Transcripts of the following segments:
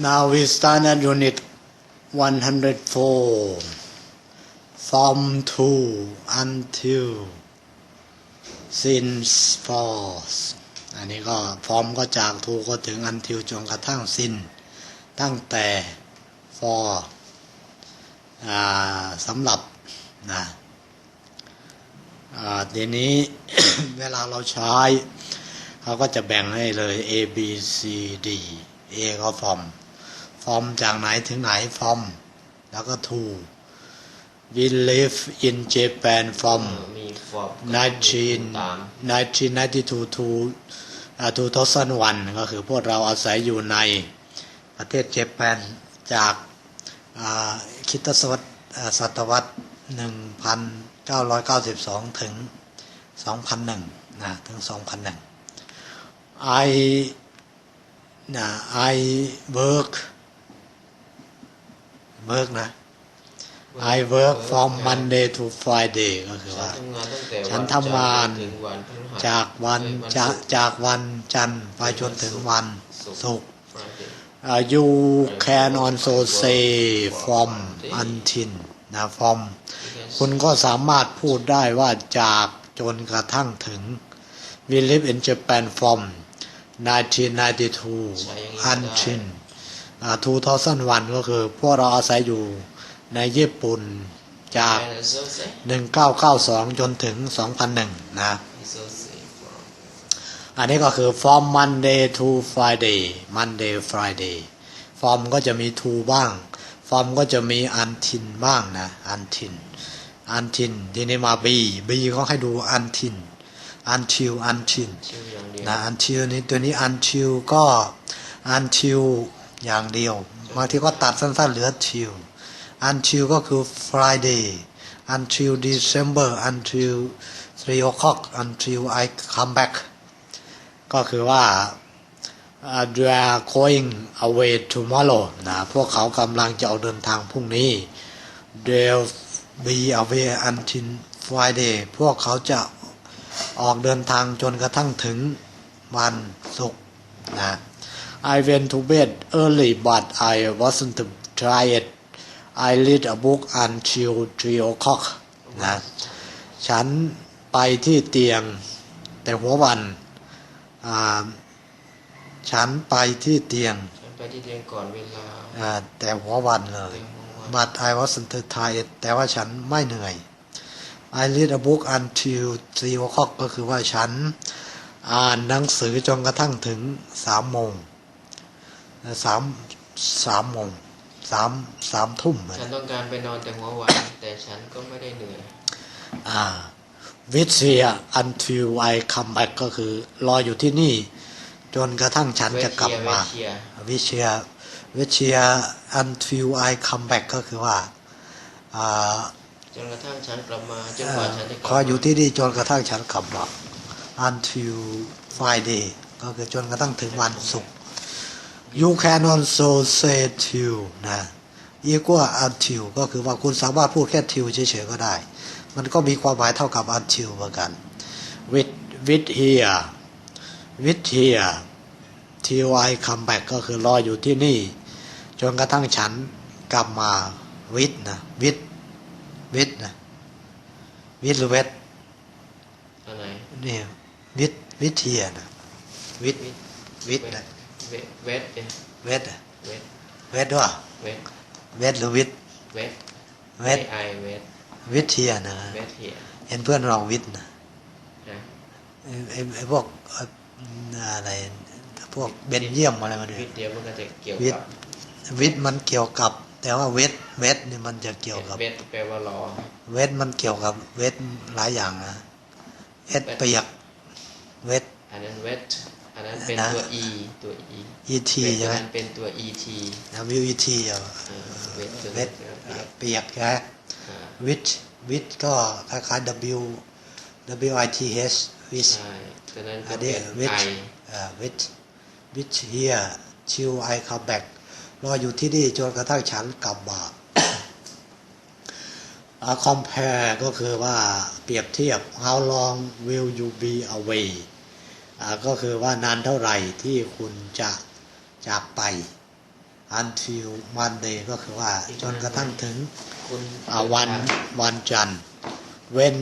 Now we start at unit 104 from 2 until since false อันนี้ก็ฟอร์มก็จาก to ก็ถึง until จนกระทั่ง sin ตั้งแต่ for อ่าสำหรับนะอ่าทีนี้ เวลาเราใช้ เขาก็จะแบ่งให้เลย A B C D A ก็ฟ อร์มฟอร์มจากไหนถึงไหนฟอร์มแล้วก็ to we live in Japan from มีฟอร์ม19ตาม1992 to อ่า2001 ก็คือพวกเราอาศัยอยู่ในประเทศเจแปนจากอ่าคริดศตวรรษอ่าศตวรรษ 1992 ถึง 2001 นะ ถึง 2001 I นะ I work work นะ I work from Monday to Friday ก็คือฉันว่าทำงานตั้งแต่ฉันวัทำงานจัทร์ถึงวันพฤหัสจากวันเอ้ยจากศุกร์จากวันจันทร์ไปจนถึงวันศุกร์ Friday Uh, you can also say from until นะ from คุณก็สามารถพูดได้ว่าจากจนกระทั่งถึง we live in Japan from 1992 until ทูทอ่า2001ก็คือ พวกเราอาศัยอยู่ในญี่ปุ่นจาก 1992 จนถึง 2001 นะ อันนี้ก็คือ from Monday to Friday Monday Friday from ก็จะมี to บ้าง from ก็จะมี until บ้างนะ until until ทีนี้มา b b ก็ให้ดู until until until นะ until นี้ตัวนี้ until ก็ until อย่างเดียวบางทีก็ตัดสั้นๆเหลือ till until ก็คือ Friday until December until 3 o'clock until I come back ก็คือว่า uh, they are going away tomorrow นะพวกเขากำลังจะออกเดินทางพรุ่งนี้ they'll be away until Friday พวกเขาจะออกเดินทางจนกระทั่งถึงวันศุกร์นะ I went to bed early but I wasn't tired I read a book until 3 o'clock นะฉันไปที่เตียงแต่หัววันอ่าฉันไปที่เตียงฉันไปที่เรียนก่อนเวลาอ่าแต่หัววันเลยเรียนหัววัน but I wasn't tired แต่ว่าฉันไม่เหนื่อย I read a book until 3 o'clock ก็คือว่าฉันอ่านหนังสือจนกระทั่งถึงสามโมง สามสามโมงสามสามทุ่มอะฉันต้องการไปนอนแต่หัววัน แต่ฉันก็ไม่ได้เหนื่อยอ่า with here until I come back ก็คือ รออยู่ที่นี่ จนกระทั่งฉันจะกลับมาเชียร์วิเชียวิเชีย until I come back ก็คือว่าอ่าจนกระทั่งฉันกลับมาจนกว่าฉันจะกลับขออยู่ที่นี่จนกระทั่งฉันกลับมา until Friday ก็คือจนกระทั่งถึงวันศุกร์ you can also say till นะ equal until ก็คือว่าคุณสามารถพูดแค่ till เฉยๆก็ได้ มันก็มีความหมายเท่ากับ until เหมือนกัน with with here with here till I come back ก็คือรออยู่ที่นี่ จนกระทั่งฉันกลับมา with นะ with with นะ with หรือ with อะไรนี่ with with here นะ with with นะ เวทเวทเป็น with นะเวท with ด้วยเวท with หรือ with เวท with ไอเวท with here นะเวทเฮียเห็นเพื่อนเรา with นะนะไอ้ไอ้ไอ้พวกเอ่ออะไรพวกเบนเยียมอะไรมาเนี่ยวิทย์เดียวมันก็จะเกี่ยววิทกับย์ with มันเกี่ยวกับ แต่ว่า with with นี่มันจะเกี่ยวกับเวทแปลว่ารอ with มันเกี่ยวกับ with หลายอย่างนะ s เปียก with อันนั้นเวท อันนั้นเป็นนะตัว e ตัว e et เวทใช่ไหมอันนั้นเป็นตัว et w e t อะเออเวทตัว with นี้เปียกใช่ไหมอ่า with with ก็คล้ายๆ w w i t h with ใช่ตัวนั้นอัก็นนี้เป็น with ไออ่า with with here till I come back รออยู่ที่นี่จนกระทั่งฉันกลับมาอ่า compare ก็คือว่าเปรียบเทียบ how long will you be away อ่า ก็คือว่านานเท่าไหร่ที่คุณจะจากไป until Monday ก็คือว่าจนกระทั่งถึงวันวันจันทร์ when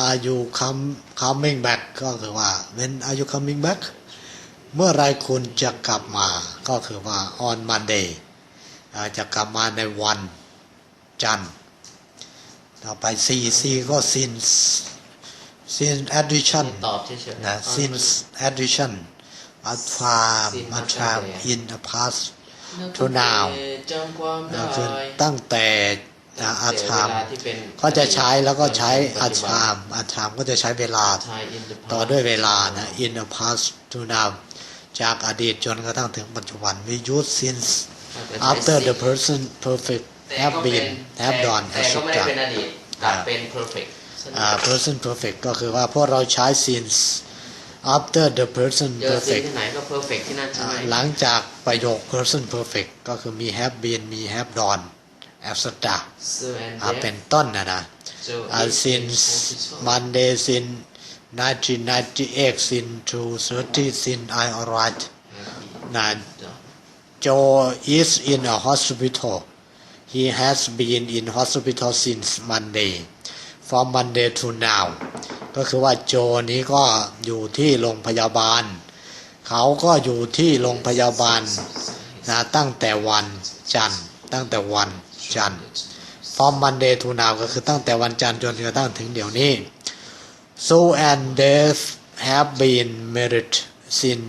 are you come coming back ก็คือว่า when are you coming back เมื่อไรคุณจะกลับมาก็คือว่า on Monday จะกลับมาในวันจันทร์ ต่อไป C C ก็ since since addition ตอบเฉยๆนะ since addition a time a time in the past to now จำความนะได้คือตั้งแต่อาอาชามเวลที่เป็นก็จะใช้แล้วก็ใช้อาปัจจุบันชามอาชามก็จะใช้เวลา Time in the past ต่อด้วยเวลานะ in the past to now จากอดีตจนกระทั่งถึงปัจจุบัน we use since แต่ใช้ after the since person perfect แต่ have ก็เป็น been have แต่ done แต่ก็ไม่ได้ etc เป็นอดีตแต่เป็น perfect อ่า person perfect ก็คือว่าพวกเราใช้ since after the person เจอสิ่ง perfect ที่ไหนก็ perfect ที่นั่นใช่อ่าไหมหลังจากประโยค person perfect ก็คือมี have been มี have done etc so and อ่า there เป็นต้นนะนะ so อ่า it since is possible. Monday since 1998 since 230 since I arrived นะ Joe is in a hospital he has been in hospital since Monday from Monday to now ก็คือว่าโจนี้ก็อยู่ที่โรงพยาบาล เขาก็อยู่ที่โรงพยาบาลนะตั้งแต่วันจันทร์ตั้งแต่วันจันทร์ from Monday to now ก็คือตั้งแต่วันจันทร์จนกระทั่งถึงเดี๋ยวนี้ so and Dave have been married since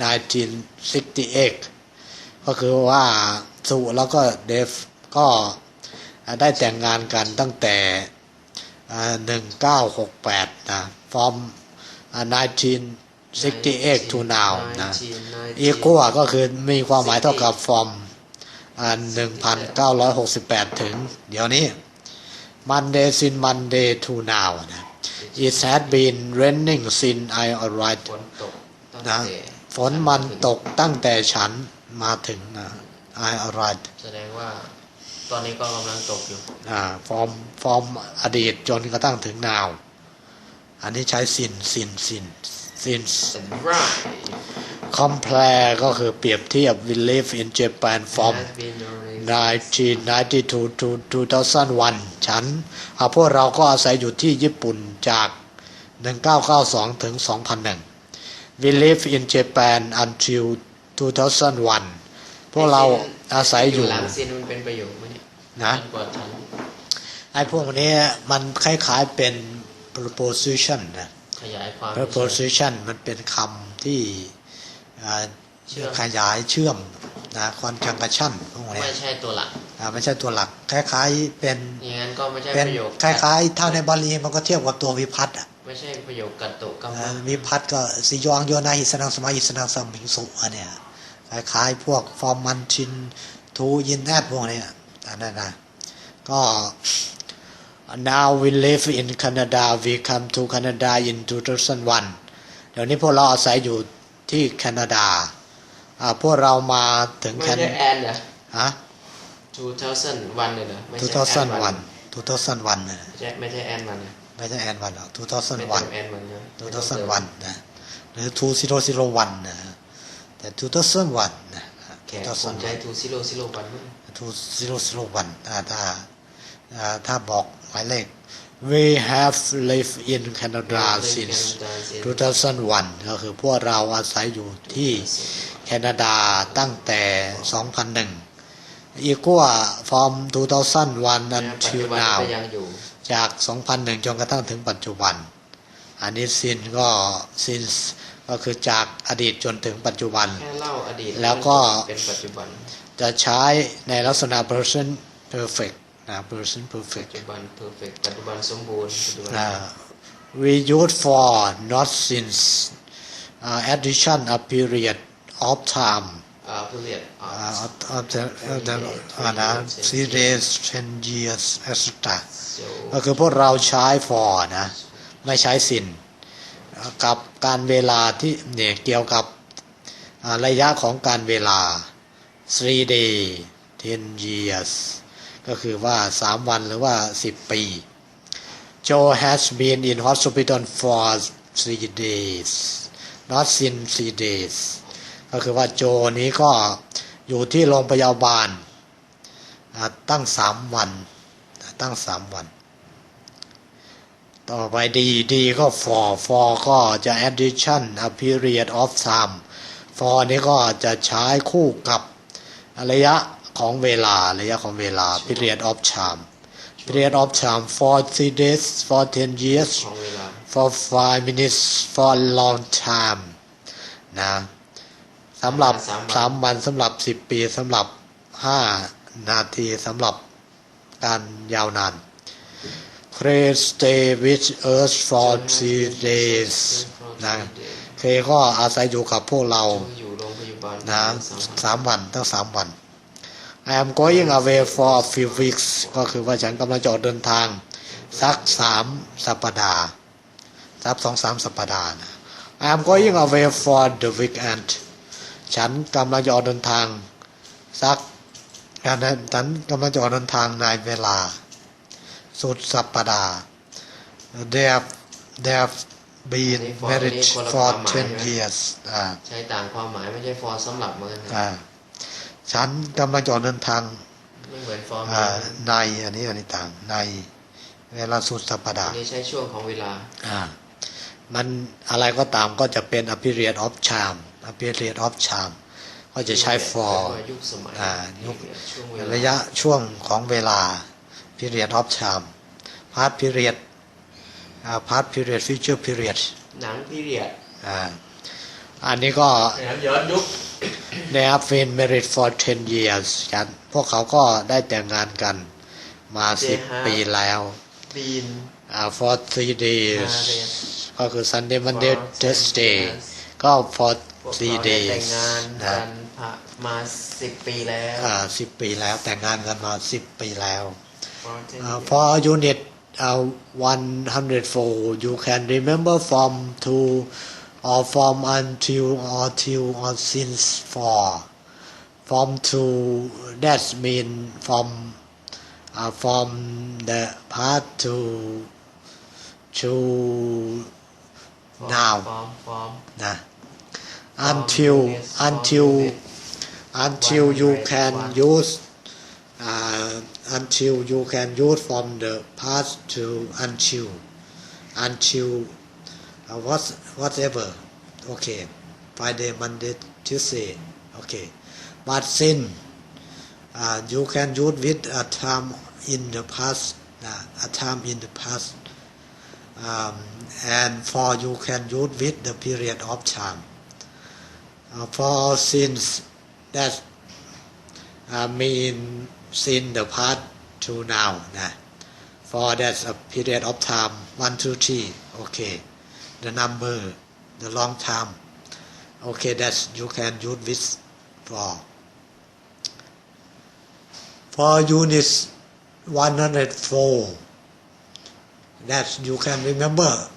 1968 ก็คือว่าสุแล้วก็เดฟก็ได้แต่งงานกันตั้งแต่ 1968นะ from อ่า1968 to now นะ1990อีกัวก็คือมีความหมายเท่ากับ from อ่า1968 ถึง เดี๋ยวนี้ Monday since Monday to now นะ it had been raining since I arrived ฝนตกตั้งนะแต่ฝนมันตกตั้งแต่ฉันมาถึงนะ I arrived แสดงว่า ตอนนี้ก็กำลังตกอยู่อ่า from from อดีตจนกระทั่งถึง now อันนี้ใช้ since since since since แต่ right compare ก็คือเปรียบเทียบ we live in Japan from has been already 1992 to 2001 ฉันอ่าพวกเราก็อาศัยอยู่ที่ญี่ปุ่นจาก 1992 ถึง 2001 we live in Japan until 2001 พวกเราอาศัยอยู่หลังซีนมันเป็นประโยคไหมเนี่ยนะจกว่าฉันไอ้พวกนี้มันคล้ายๆเป็น preposition นะขยายความ preposition มันเป็นคำที่อ่าเชื่อมขยายเชื่อมนะ conjunction พวกนี้ไม่ใช่ตัวหลักอ่าไม่ใช่ตัวหลัก คล้าย ๆ เป็นอย่างนั้นก็ไม่ใช่เป็นประโยคคล้ายๆ ถ้าในบาลีมันก็เทียบกับตัววิพัตน์อะไม่ใช่ประโยคกัตตุกรรมอ่าวิพัตน์ก็สิยองโยนาหิสนังสมาหิสนังสมิงสุอันเนี่ย คล้ายๆพวกฟอร์มันชินทูยินแอดพวกเนี้ยอันนั้นนะก็ now we live in Canada we come to Canada in 2001 เดี๋ยวนี้พวกเราอาศัยอยู่ที่แคนาดาอ่าพวกเรามาถึงไม่แคใช่นาแอนเหรอฮะ2001เลยเหรอไม่ใช่แอนวัน2001 2001นะไม่ใช่ไม่ใช่แอนวันนะไม่ใช่แอนวันหรอกไม่ต้อง2001แอนวันนะ2001นะหรือ2001นะ แต่2001นะแขกคนใจทูซิโร่ซิโร่วันมั้ง2001อ่าถ้าอ่าถ้าบอกหมายเลข we have lived in Canada since 2001 ก็คือพวกเราอาศัยอยู่ที่แคนาดาตั้งแต่ 2001 อีกว่า from 2001ปัจจุ until บัน now ก็ยังอยู่จาก 2001 จนกระทั่งถึงปัจจุบัน อันนี้ sin ก็ since ก็คือจากอดีตจนถึงปัจจุบันแค่เล่าอดีตแล้วก็เป็นปัจจุบันจะใช้ในลักษณะ person perfect นะ person ปัจ perfect จุบัน perfect ปัจจุบันสมบูรณ์ปัจจุบันอ่า we use for not since uh, addition a period of time อ่าผู้เรียนอ่า uh, of, of the, of the uh, นะ three days ten years etc โซก็คือพวกเราใช้ for นะ ไม่ใช้ sin กับการเวลาที่เนี่ยเกี่ยวกับระยะของการเวลา three day ten years ก็คือว่า 3 วันหรือว่า 10 ปี Joe has been in hospital for three days not since three days ก็คือว่าโจนี้ก็อยู่ที่โรงพยาบาลตั้งสามวัน ตั้งสามวัน ต่อไปดีดีก็ for for ก็จะ addition a period of time for นี้ก็จะใช้คู่กับระยะของเวลาระยะของเวลา period of time period of time for three days for ten years ของเวลา for five minutes for a long time นะสำหรับสามวันสามวันสำหรับสิบปีสำหรับห้านาทีสำหรับการยาวนาน Pray stay with us for three days นะเคก็อาศัยอยู่กับพวกเรานะสามวันสามวันตั้งสามวัน I am going away for a few weeks ก็คือว่าฉันกำลังจะออกเดินทาง สักสามสัปดาห์สักสองสามสัปดาห์นะ I am going away for the weekend ฉันกำลังจะออกเดินทาง สักการนั้นฉันกำลังจะออกเดินทางในเวลา สุดสัปดาห์ They have they have been married for 10 years อ่าใช้ต่างความหมายไม่ใช่ for สำหรับเหมือนกันนะอ่าฉันกำลังจะออกเดินทางไม่เหมือน for อ่าในอันนี้อันนี้ต่างในเวลาสุดสัปดาอันห์นี้ใช้ช่วงของเวลาอ่ามันอะไรก็ตามก็จะเป็น a period of charm a period of charm ก็จะใช้ for เรียกว่ายุคสมัยอ่ายุคช่วงเวลาระยะช่วงของเวลา period of charm past period อ่า past period future period หนังพีเรียดอ่าอันนี้ก็หนังย้อนยุค They have been married for 10 years ฉันพวกเขาก็ได้แต่งงานกันมาสิบปีแล้วบีนอ่า for three days ก็คือ Sunday Monday For Thursday ten years ก็ for พวก three เขาได้แต่ง days งานนะกันผ่ามาสิบปีแล้วอ่าสิบปีแล้วแต่งงานกันมาสิบปีแล้ว uh, for unit uh, 104 you can remember from to or from until or till or since for from to that mean from uh, from the past to to now. Until until until you can use uh, until you can use from the past to until until uh, what whatever. Okay. Friday Monday Tuesday. Okay. But since uh, you can use with a time in the past uh, a time in the past. Um, and for you can use with the period of time. Uh, for since that uh, mean since the past to now นะ for that's a period of time one two three okay. The number the long time okay that's you can use with for. For units 104 that you can remember.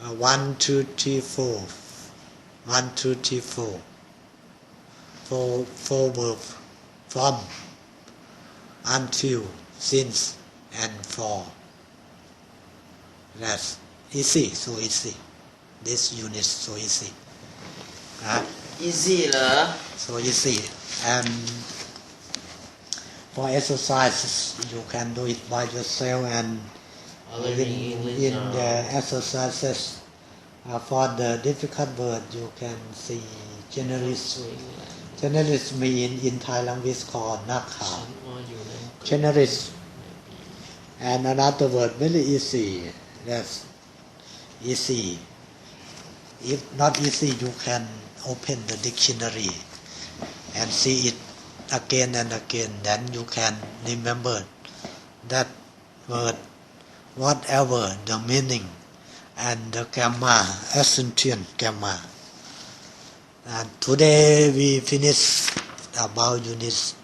Uh, four. Verb from until since and for that's easy so easy this unit so easy huh? easy เหรอ so easy and for exercises you can do it by yourself and Or learning in, English in or- the exercises uh, for the difficult word you can see generalist generalist mean in Thai language called นักข่าวฉันว่าอยู่ใน generalist and another word very easy that's easy if not easy you can open the dictionary and see it again and again then you can remember that word whatever the meaning and the grammar essential grammar and today we finish about units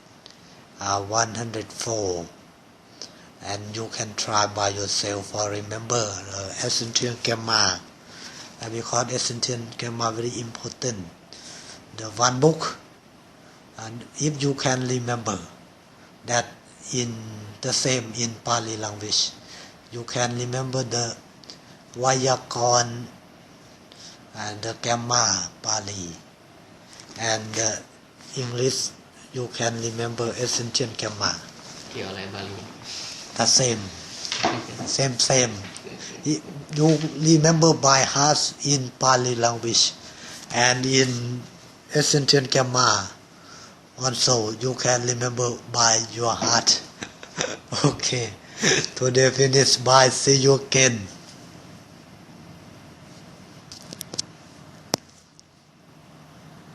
uh, 104 and you can try by yourself or remember uh, essential grammar uh, because essential grammar very important. The one book and if you can remember that in the same in Pali language you can remember the Vayakon and the grammar Pali and the English you can remember essential grammar เกี่ยวอะไรบาลี the same same same you remember by heart in Pali language and in essential grammar also you can remember by your heart okay today finish bye see you again